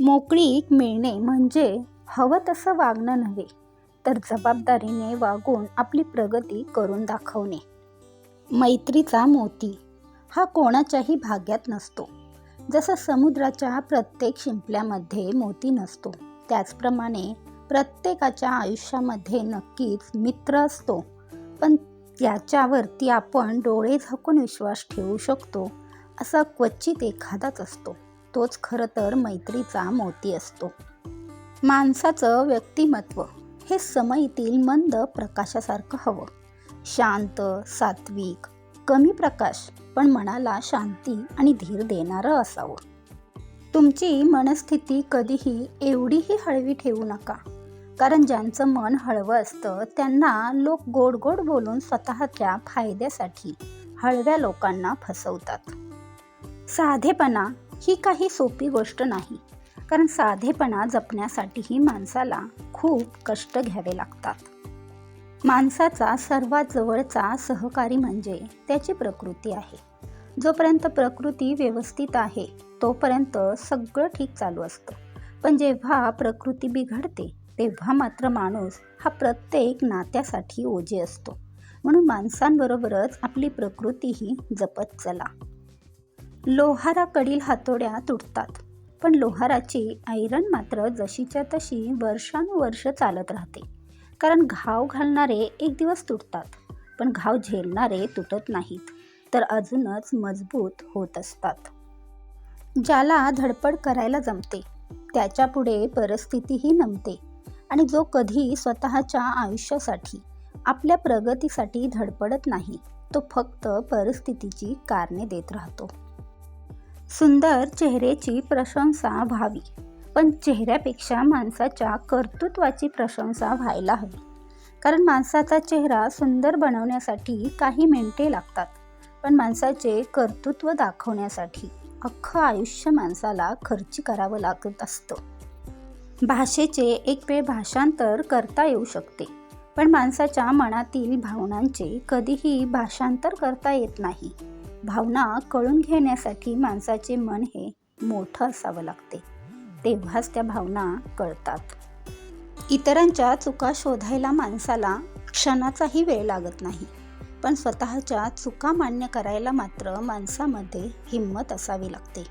मोकळीक मिळणे म्हणजे हवं तसं वागणं नव्हे तर जबाबदारीने वागून आपली प्रगती करून दाखवणे. मैत्रीचा मोती हा कोणाच्याही भाग्यात नसतो. जसं समुद्राच्या प्रत्येक शिंपल्यामध्ये मोती नसतो त्याचप्रमाणे प्रत्येकाच्या आयुष्यामध्ये नक्कीच मित्र असतो. पण त्याच्यावरती आपण डोळे झाकून विश्वास ठेवू शकतो असा क्वचित एखादाच असतो. तोच खरं तर मैत्रीचा मोती असतो. माणसाचं व्यक्तिमत्व हे समयीतील मंद प्रकाशासारखं हवं. शांत सात्विक कमी प्रकाश पण मनाला शांती आणि धीर देणारं असावं. तुमची मनस्थिती कधीही एवढीही हळवी ठेवू नका. कारण ज्यांचं मन हळवं असतं त्यांना लोक गोड गोड बोलून स्वतःच्या फायद्यासाठी हळव्या लोकांना फसवतात. साधेपणा ही काही सोपी गोष्ट नाही. कारण साधेपणा जपण्यासाठीही माणसाला खूप कष्ट घ्यावे लागतात. माणसाचा सर्वात जवळचा सहकारी म्हणजे त्याची प्रकृती आहे. जोपर्यंत प्रकृती व्यवस्थित आहे तोपर्यंत सगळं ठीक चालू असतं. पण जेव्हा प्रकृती बिघडते तेव्हा मात्र माणूस हा प्रत्येक नात्यासाठी ओझे असतो. म्हणून माणसांबरोबरच आपली प्रकृतीही जपत चला. लोहाराकडील हातोड्या तुटतात. पण लोहाराची आयरन मात्र जशीच्या तशी वर्षानुवर्ष चालत राहते. कारण घाव घालणारे एक दिवस तुटतात. पण घाव झेलणारे तुटत नाहीत. तर अजूनच मजबूत होत असतात. ज्याला धडपड करायला जमते त्याच्यापुढे परिस्थितीही नमते. आणि जो कधी स्वतःच्या आयुष्यासाठी आपल्या प्रगतीसाठी धडपडत नाही तो फक्त परिस्थितीची कारणे देत राहतो. सुंदर चेहऱ्याची प्रशंसा व्हावी. पण चेहऱ्यापेक्षा माणसाच्या कर्तृत्वाची प्रशंसा व्हायला हवी. कारण माणसाचा चेहरा सुंदर बनवण्यासाठी काही मिनिटे लागतात. पण माणसाचे कर्तृत्व दाखवण्यासाठी अख्खं आयुष्य माणसाला खर्ची करावं लागत असतं. भाषेचे एक वेळ भाषांतर करता येऊ शकते. पण माणसाच्या मनातील भावनांचे कधीही भाषांतर करता येत नाही. भावना कळून घेण्यासाठी माणसाचे मन हे मोठं असावं लागते. तेव्हाच त्या भावना कळतात. इतरांच्या चुका शोधायला माणसाला क्षणाचाही वेळ लागत नाही. पण स्वतःच्या चुका मान्य करायला मात्र माणसामध्ये हिंमत असावी लागते.